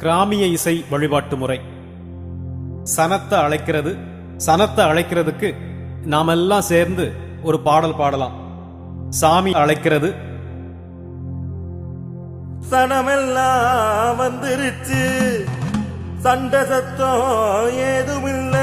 கிராமிய இசை வழிபாட்டு முறை. சனத்தை அழைக்கிறது சனத்தை அழைக்கிறதுக்கு நாமெல்லாம் சேர்ந்து ஒரு பாடல் பாடலாம். சாமி அழைக்கிறது. சனமெல்லாம் வந்துருச்சு சண்டை சத்தம் ஏதுமில்ல.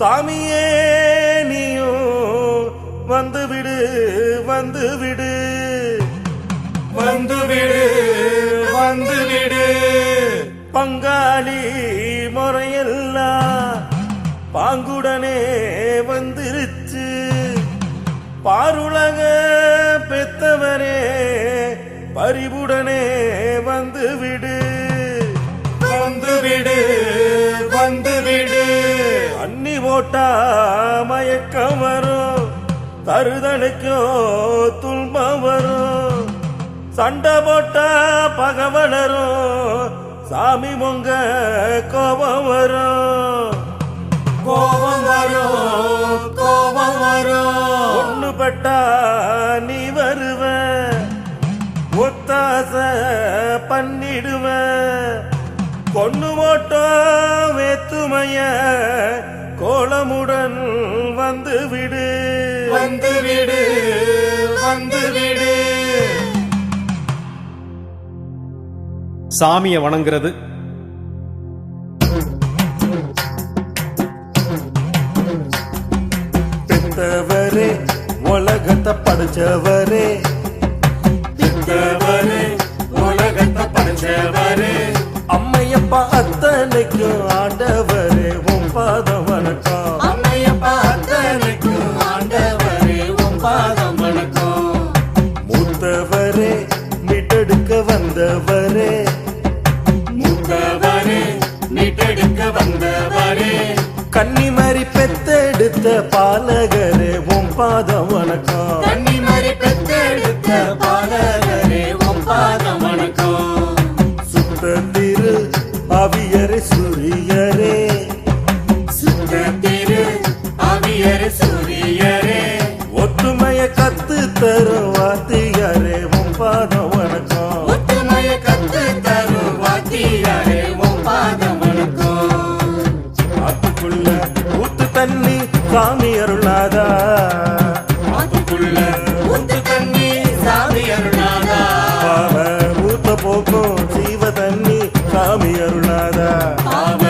சாமியே நீயும் வந்து விடு வந்து விடு வந்து விடு வந்து விடு பங்காளி முறையெல்லாம் பாங்குடனே வந்துருச்சு. பாருலக பெத்தவரே பரிவுடனே வந்து விடு வந்து விடு வந்து விடு அன்னி போட்டா மயக்கம் வரும். தருதலுக்கும் துன்பம் வரும். சண்டை போட்டா பகை வளரும் சாமி பொங்க கோபம் வரும். கோபம் வரும் கோபம் வரும். ஒண்ணு பட்டா நீ வருவ. ஒத்தாச பண்ணிடுவ. கொன்னு ஓட்டம் வேத்துமைய கோலமுடன் வந்து விடு. வந்து விடு வந்து விடு. சாமியை வணங்குறது. பாலகரே உன் பாதம் வணக்கம். அருளாதா? பாவ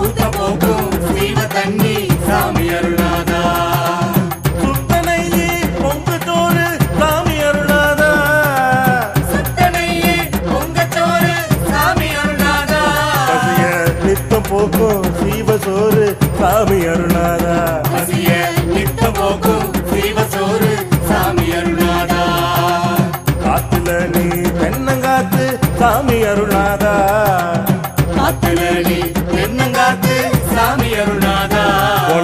ஊத்த போக்கும் சீவ தண்ணி சாமி அருளாதா? சுத்தனையே பொங்கு தோறு சாமி அருளாதா? சுத்தனையே பொங்கச்சோறு சாமி அருளாதா? பசிய நித்தம் போக்கும் சீவ சோறு சாமி அருளாதா? பசிய நித்தம் போக்கும் சீவ சோறு சாமி அருளாதா? காத்துல நீ தென்னங்காத்து சாமி அருளாதா?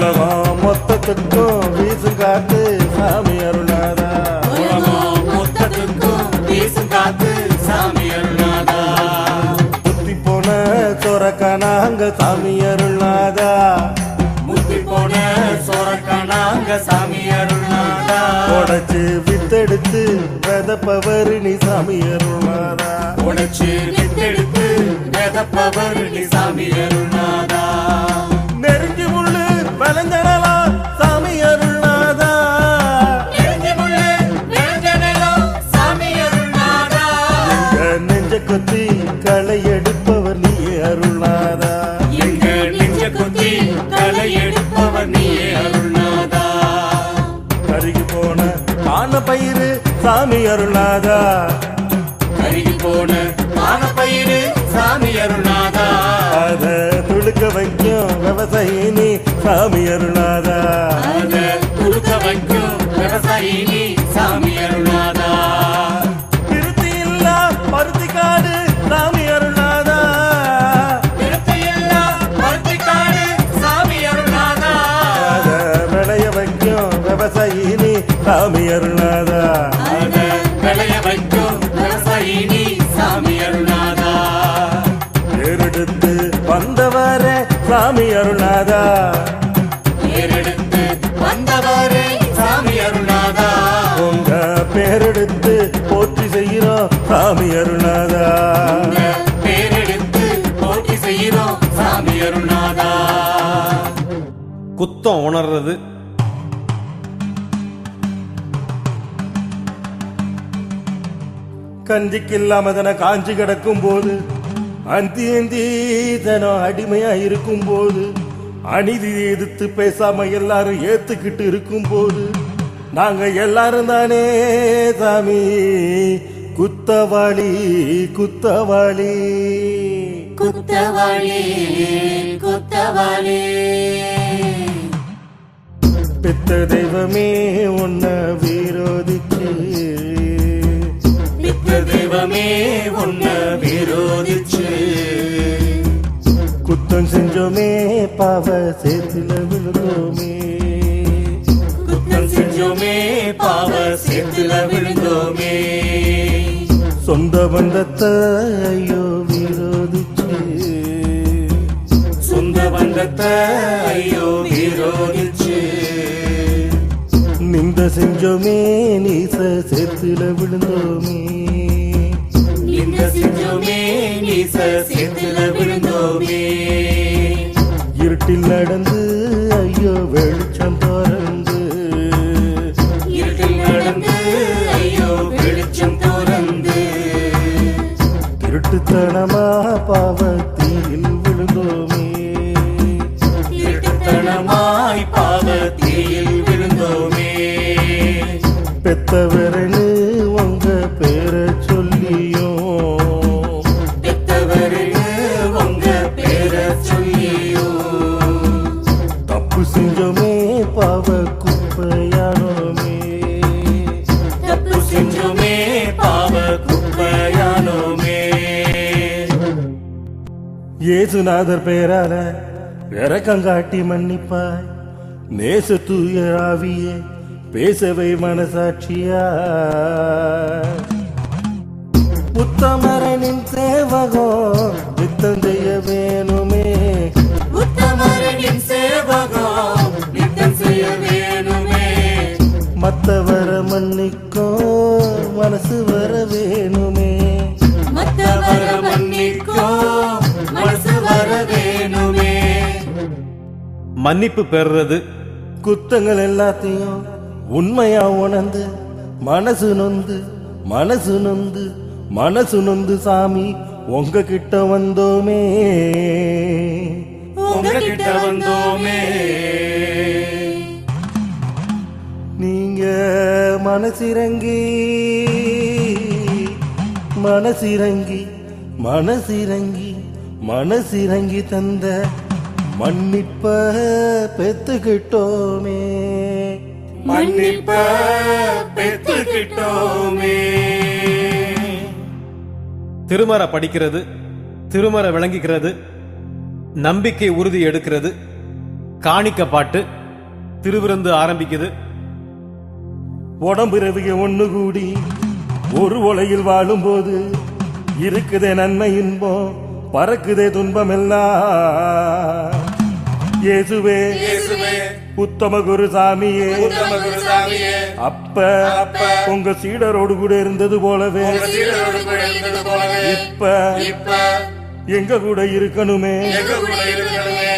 உலகம்? மொத்தத்துக்கும் வீசும் காத்து சாமி அருளாதா? உலகம்? மொத்தத்துக்கும் வீசும் காத்து சாமி அருளாதா? புத்தி போன சொரக்கானாங்க சாமி அருளாதா? முத்தி போன சோரக்கானாங்க சாமி அருளாதா? உடச்சு வித்தெடுத்து வெதப்பவர் நீ சாமி அருளாதா? உடைச்சு வித்தெடுத்து வெதப்பவர் நீ சாமி அருளாதா? சாமி அருளாதா கருகி போன பயிறு சாமி அருள்நாதா. அத துளுக்க வைக்கும் விவசாயினி சாமி அருளாதா அத துடுக்க வைக்கும் விவசாயி நீ சாமி அருள்நாதா. சாமி அருணாதா விளைய வைக்கும் விவசாயினி சாமி அருணாதா ஏறெடுத்து வந்தவர சாமி அருணாதா ஏறெடுத்து வந்தவர சாமி அருணாதா உங்க பேரெடுத்து போற்றி செய்கிறோம் சாமி அருணாதா பேரெடுத்து போற்றி செய்கிறோம் சாமி அருணாதா குத்தம் உணர்றது கஞ்சிக்கு இல்லாம தன காஞ்சி கிடக்கும் போது அந்தி அந்தி தனம் அடிமையா இருக்கும் போது அநீதி எதிர்த்து பேசாம எல்லாரும் ஏத்துக்கிட்டு இருக்கும் போது நாங்க எல்லாரும் தானே சாமி குத்தவாளி குத்தவாளி. குத்தவாளி குத்தவாளி. பெத்த தெய்வமே உன்ன தெய்வமே உன்ன விரோதிச்சு. குத்தம் செஞ்சோமே பாவ சேத்துல விழுந்தோமே. குத்தம் செஞ்சோமே பாவ சேத்துல விழுந்தோமே. சொந்த பந்தத்தை ஐயோ விரோதிச்சு. சொந்த பந்தத்தை ஐயோ விரோதிச்சு. நிந்த செஞ்சோமே நீச சேத்துல விழுந்தோமே. இந்த செஞ்சோமே நீச சேத்துல விழுந்தோமே. இருட்டில் நடந்து ஐயோ வெளிச்சம் திறந்து. இருட்டில் நடந்து ஐயோ வெளிச்சம் திறந்து. திருட்டுத்தனமா பாவத்தில் விழுந்தோமே. இருட்டுத்தனமாய் பாவத்தீயில் விழுந்தோமே. பெத்தவரனு இயேசுநாதர் பெயரால இறக்கங்காட்டி மன்னிப்பாய். நேச தூய ஆவியே பேசவை மனசாட்சியா உத்தமரனின் சேவகம் நித்தம் செய்ய வேணுமே. உத்தமரனின் சேவகம் நித்தம் செய்ய வேணுமே. மத்தவர மன்னிக்கும் மனசு வர வேணுமே. மத்தவர மன்னிக்கோ மனசு வர வேணுமே மன்னிப்பு பெறுறது. குத்தங்கள் எல்லாத்தையும் உண்மையா உணர்ந்து மனசு நொந்து மனசு நொந்து மனசு நொந்து சாமி உங்க கிட்ட வந்தோமே. உங்ககிட்ட வந்தோமே. நீங்க மனசிறங்கி மனசிறங்கி மனசிறங்கி மனசிறங்கி தந்த மன்னிப்ப பெத்துக்கிட்டோமே. மன்னிப்ப பெற்றுக்கிட்டோமே திருமறை படிக்கிறது திருமறை விளங்கிக்கிறது நம்பிக்கை உறுதி எடுக்கிறது காணிக்க பாட்டு திருவிருந்து ஆரம்பிக்குது. உடம்பு ரவிக ஒண்ணு கூடி ஒரு உலகில் வாழும்போது இருக்குதே நன்மை இன்பம் பறக்குதே துன்பம் எல்லாம் இயேசுவே உத்தம குருசாமியே குருசாமியே அப்ப உங்க சீடரோடு கூட இருந்தது போலவே இப்ப எங்க கூட இருக்கணுமே?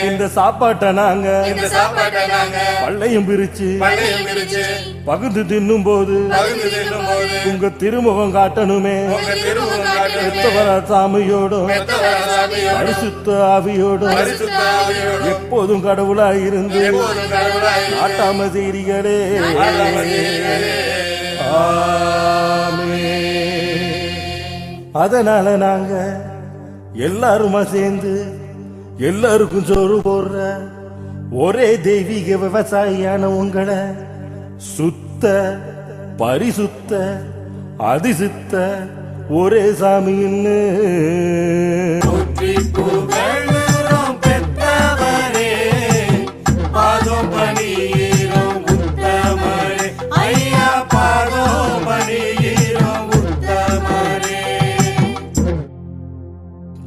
இந்த சாப்பாட்டை நாங்க இந்த சாப்பாட்டை நாங்க பள்ளையும் பிரிச்சு பள்ளையும் பிரிச்சு பகுந்து தின்னும் போது பகிர்ந்து தின்னும் போது உங்க திருமுகம் காட்டணுமே. உங்க திருமுகம் காட்டணுமே. சாமியோடும் பெத்தவர சாமியோடு பரிசுத்த ஆவியோடும் பரிசுத்த ஆவியோடு எப்போதும் கடவுளாய் இருந்து எப்போதும் கடவுளாய் நாட்டாம செய்திகளே அதனால நாங்க எல்லாருமா சேர்ந்து எல்லாருக்கும் சோறு போடுற ஒரே தெய்வீக விவசாயியான உங்களை சுத்த பரிசுத்த அதிசுத்த ஒரே சாமின்னு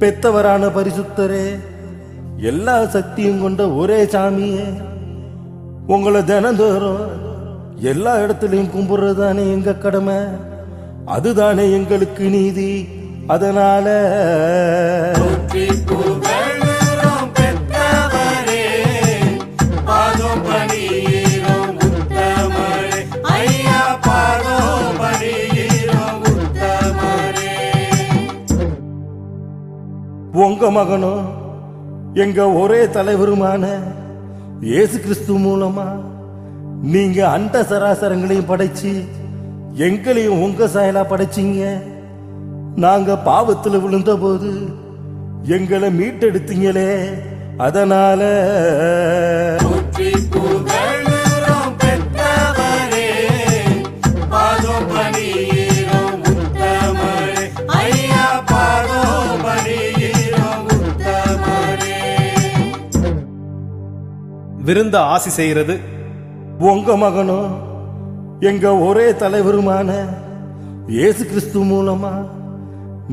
பெத்தவரான பரிசுத்தரே எல்லா சக்தியும் கொண்ட ஒரே சாமியே. உங்களை தினந்தோறும் எல்லா இடத்துலையும் கும்பிடுறது தானே எங்க கடமை? அதுதானே எங்களுக்கு நீதி. அதனால உங்க மகனும் எங்க ஒரே தலைவருமான இயேசு கிறிஸ்து மூலமா நீங்க அண்ட சராசரங்களையும் படைச்சு எங்களையும் உங்க சாயலா படைச்சீங்க. நாங்க பாவத்துல விழுந்த போது எங்களை மீட்டெடுத்தீங்களே அதனால விருந்த ஆசி செய்கிறது. உங்க மகனும் எங்க ஒரே தலைவருமான இயேசு கிறிஸ்து மூலமா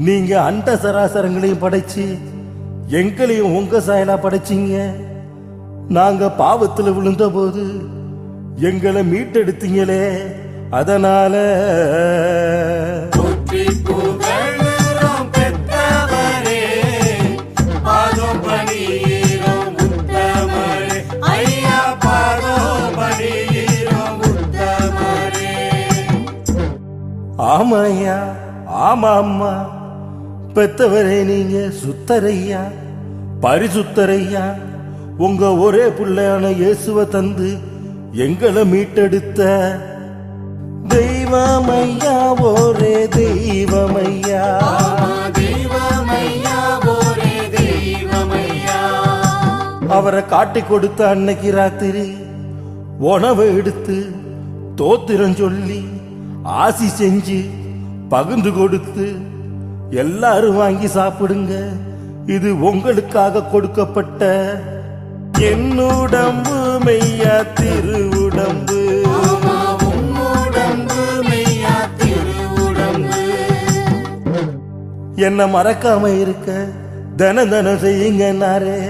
நீங்க அண்ட சராசரங்களையும் படைச்சு எங்களையும் உங்க சாயலா படைச்சீங்க. நாங்க பாவத்துல விழுந்த போது எங்களை மீட்டெடுத்தீங்களே அதனால ஆமாய்யா ஆமா அம்மா பெத்தவரே நீங்க சுத்தரையா பரிசுத்தரையா. உங்க ஒரே பிள்ளையான இயேசுவ தந்து எங்களை மீட்டெடுத்த தெய்வமையா ஒரே தெய்வமையா தெய்வமையா ஒரே தெய்வமையா. அவரை காட்டி கொடுத்த அன்னைக்கு ராத்திரி உணவை எடுத்து தோத்திரம் சொல்லி ஆசி செஞ்சு பகிர்ந்து கொடுத்து எல்லாரும் வாங்கி சாப்பிடுங்க. இது உங்களுக்காக கொடுக்கப்பட்ட என்னுடம்பு மெய்யா திருவுடம்பு. மெய்யா திருவுடம்பு. என்ன மறக்காம இருக்க? தன தன செய்யுங்கன்னாரே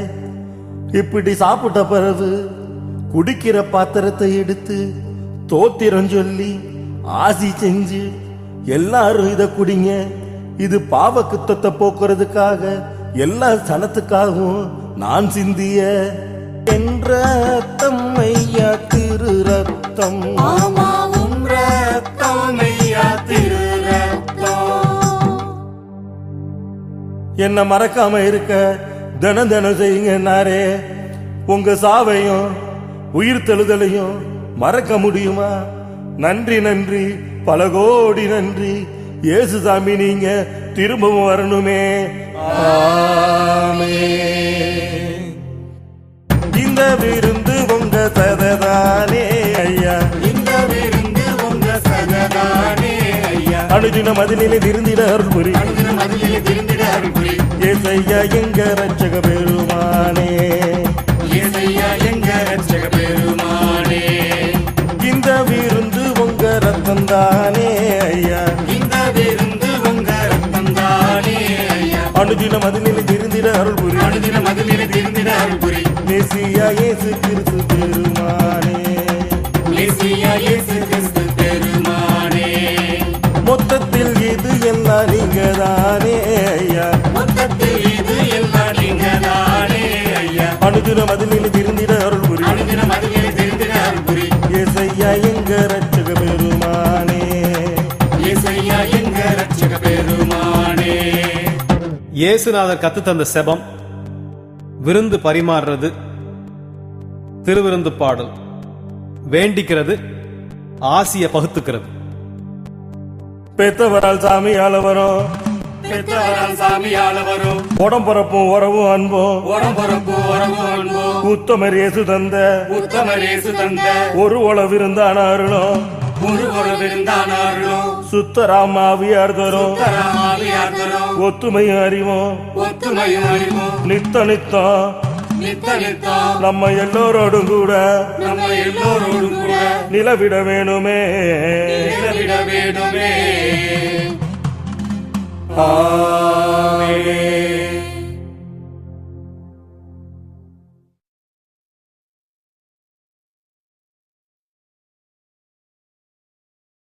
இப்படி சாப்பிட்ட பிறகு குடிக்கிற பாத்திரத்தை எடுத்து தோத்திரம் சொல்லி ஆசி செஞ்சு எல்லாரும் இத குடிங்க. இது பாவ குத்தத்தை போக்குறதுக்காக எல்லா சனத்துக்காகவும் நான் சிந்திய. என்ற ரத்தம் ஐயா திரு ரத்தம். என்ன மறக்காம இருக்க தினம் தினம் செய்யுங்கன்னாரே. உங்க சாவையும் உயிர் தெழுதலையும் மறக்க முடியுமா? நன்றி நன்றி. பல கோடி நன்றி. இயேசுசாமி நீங்க திரும்பவும் வரணுமே. ஆமே இந்த விருந்து உங்க சததானே ஐயா. இந்த விருந்து உங்க சததானே ஐயா அனுதின மதிலில் திருந்திட அருள் புரி அனுதின மதிலில் திருந்திட அருள்புரி. ஏசையா எங்க ரட்சக பெருமானே. ரத்தம் தானே ஐயா. இந்த விருந்து உங்க ரத்தம் தானே ஐயா. அனுதின மதிலில் இருந்திட அருள் புரி அனுதின மதிலில் திருந்திட அருள்புரி. மெசியா இயேசு கிறிஸ்து பெருமானே. இயேசையா இயேசு கிறிஸ்து பெருமானே. மொத்தத்தில் இது எல்லாம் நீங்க தானே ஐயா. மொத்தத்தில் இது எல்லாம் நீங்க தானே ஐயா. அனுதின மதிலில் இயேசுநாதர் கத்து தந்த செபம் விருந்து பரிமாறுறது திருவிருந்து பாடல் வேண்டிக்கிறது ஆசிய பகுத்துக்கிறது. பெத்தவரால் சாமியால வரும் பெற்றவரால் சாமியால வரும் உடம்புறப்பும் உறவும் அன்பும் உடம்பொறுப்பு உறவு அன்போ உத்தமர் இயேசு தந்த உத்தமர் இயேசு தந்த ஒரு உளவிருந்தான அருளும் ஒரு ஒரு விருந்தானார்களும் சுத்தராமாவியார் தரும் தரமாவியார் தரும் ஒத்துமையும் அறிவும் ஒத்துமையும் அறிவும் நித்த நித்தம் நித்த நித்தம் நம்ம எல்லோரோடும் கூட. நம்ம எல்லோரோடும் கூட. நிலவிட வேணுமே. நிலவிட வேண்டுமே ஆமென்.